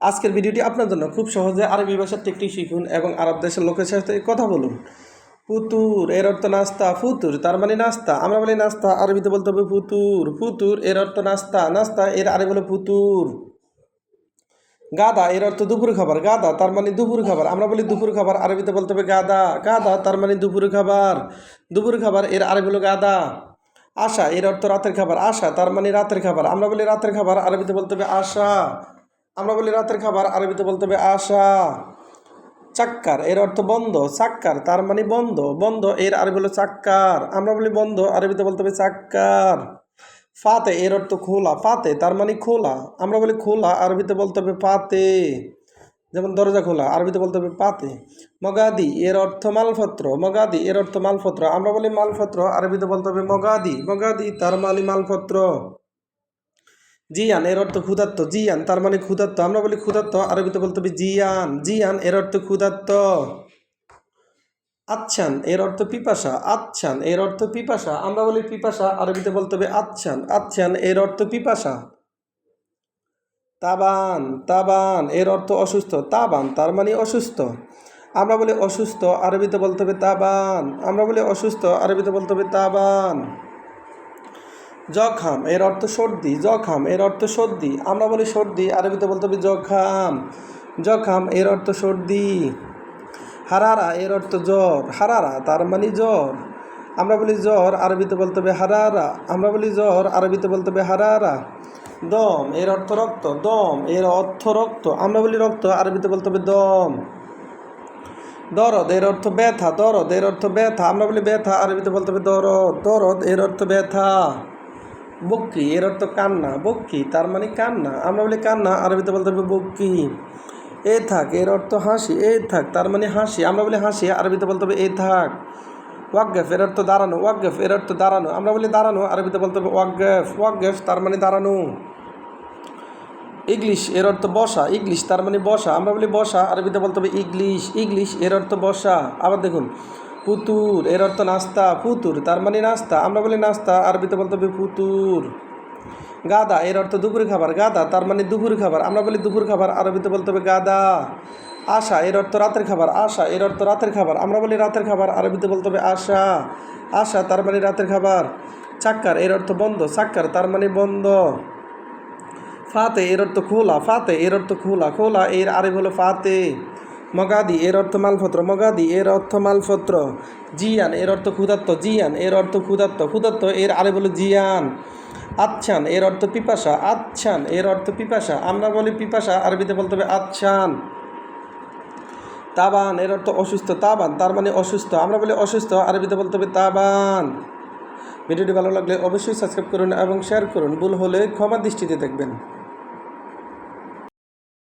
আজকের ভিডিওটি আপনার জন্য খুব সহজে আরবি ভাষার টেকনিক শিখুন এবং আরব দেশের লোকের সাথে কথা বলুন। ফুতুর, এর অর্থ নাস্তা। ফুতুর, তার মানে নাস্তা। আমরা বলি নাস্তা, আরবিতে বলতে হবে ফুতুর। ফুতুর, এর অর্থ নাস্তা। নাস্তা, এর আরবি হলো ফুতুর। গাদা, এর অর্থ দুপুর খাবার। গাদা, তার মানে দুপুর খাবার। আমরা বলি দুপুর খাবার, আরবিতে বলতে হবে গাদা। গাদা, তার মানে দুপুর খাবার। দুপুর খাবার, এর আরবি হলো গাদা। আশা, এর অর্থ রাতের খাবার। আশা, তার মানে রাতের খাবার। আমরা বলি রাতের খাবার, আরবিতে বলতে হবে আশা। আমরা বলি রাতের খাবার, আরবিতে বলতে হবে আশা। চাক্কার, এর অর্থ বন্ধ। চাক্কার, তার মানে বন্ধ। বন্ধ, এর আরবি হলো চাক্কার। আমরা বলি বন্ধ, আরবিতে বলতে হবে চাক্কার। ফাতে, এর অর্থ খোলা। ফাতে, তার মানে খোলা। আমরা বলি খোলা, আরবিতে বলতে হবে পাতে যেমন দরজা খোলা, আরবিতে বলতে হবে পাতে মগাদি, এর অর্থ মালপত্র। মগাদি, এর অর্থ মালপত্র। আমরা বলি মালপত্র, আরবিতে বলতে হবে মগাদি। মগাদি, তার মানে মালপত্র। জিয়ান, এর অর্থ ক্ষুধার্ত। জিয়ান, তার মানে ক্ষুধার্ত। আমরা বলি ক্ষুধার্ত, আরবিতে বলতে হবে জিয়ান। জিয়ান, এর অর্থ ক্ষুধার্ত। আচ্ছান, এর অর্থ পিপাসা। আচ্ছান, এর অর্থ পিপাসা। আমরা বলি পিপাসা, আরবিতে বলতে হবে আচ্ছান। আচ্ছান, এর অর্থ পিপাসা। তাবান তাবান, এর অর্থ অসুস্থ। তাবান, তার মানে অসুস্থ। আমরা বলি অসুস্থ, আরবিতে বলতে হবে তাবান। আমরা বলি অসুস্থ, আরবিতে বলতে হবে তাবান। জখাম এর অর্থ সর্দি জখাম এর অর্থ সর্দি। আমরা বলি সর্দি, আরবিতে বলতে হবে জখাম জখাম এর অর্থ সর্দি। হারারা, এর অর্থ জ্বর। হারারা, তার মানে জ্বর। আমরা বলি জ্বর, আরবিতে বলতে হবে হারারা। আমরা বলি জ্বর, আরবিতে বলতে হবে হারারা। দম, এর অর্থ রক্ত। দম, এর অর্থ রক্ত। আমরা বলি রক্ত, আরবিতে বলতে হবে দম। দরদ, এর অর্থ ব্যথা। দরদ, এর অর্থ ব্যথা। আমরা বলি ব্যথা, আরবিতে বলতে হবে দরদ। দরদ, এর অর্থ ব্যথা। বক্কি এর অর্থ কান্না বক্কি তার মানে কান্না। আমরা বলি কান্না, আরবিতে বলতে হবে বক্কি এ থাক, এর অর্থ হাসি, এ থাক, তার মানে হাসি। আমরা বলি হাসি, আরবিতে বলতে হবে এ থাক। ওয়াকগেফ এর অর্থ দাঁড়ানো ওয়াকগেফ এর অর্থ দাঁড়ানো। আমরা বলি দাঁড়ানো, আরবিতে বলতে হবে ওয়াকগেফ ওয়াকগেফ তার মানে দাঁড়ানো। ইংলিশ, এর অর্থ বসা, ইংলিশ, তার মানে বসা। আমরা বলি বসা, আরবিতে বলতে হবে ইংলিশ ইংলিশ, এর অর্থ বসা। আবার দেখুন পুতুর, এর অর্থ নাস্তা, পুতুর, তার মানে নাস্তা। আমরা বলি নাস্তা, আরবিতে বলতে হবে পুতুর। গাদা, এর অর্থ দুপুর খাবার। গাদা, তার মানে দুপুর খাবার। আমরা বলি দুপুর খাবার, আরবিতে বলতে হবে গাদা। আশা, এর অর্থ রাতের খাবার। আশা, এর অর্থ রাতের খাবার। আমরা বলি রাতের খাবার, আরবিতে বলতে হবে আশা। আশা, তার মানে রাতের খাবার। চাক্কার, এর অর্থ বন্ধ। চাক্কার, তার মানে বন্ধ। ফাতে, এর অর্থ খোলা। ফাতে, এর অর্থ খোলা। খোলা, এর আরে হলো ফাতে। মগাদি, এর অর্থ মালপত্র। মগাদি, এর অর্থ মালপত্র। জিয়ান, এর অর্থ ক্ষুধাত্ত জিয়ান, এর অর্থ ক্ষুধাত্ত ক্ষুধাত্ত এর আরেক হলো জিয়ান। আচ্ছান, এর অর্থ পিপাসা। আচ্ছান, এর অর্থ পিপাসা। আমরা বলি পিপাসা, আরবিতে বলতে হবে আচ্ছান। তাবান, এর অর্থ অসুস্থ। তাবান, তার মানে অসুস্থ। আমরা বলি অসুস্থ, আরবিতে বলতে হবে তাবান। ভিডিওটি ভালো লাগলে অবশ্যই সাবস্ক্রাইব করুন এবং শেয়ার করুন। ভুল হলে ক্ষমা দৃষ্টিতে দেখবেন।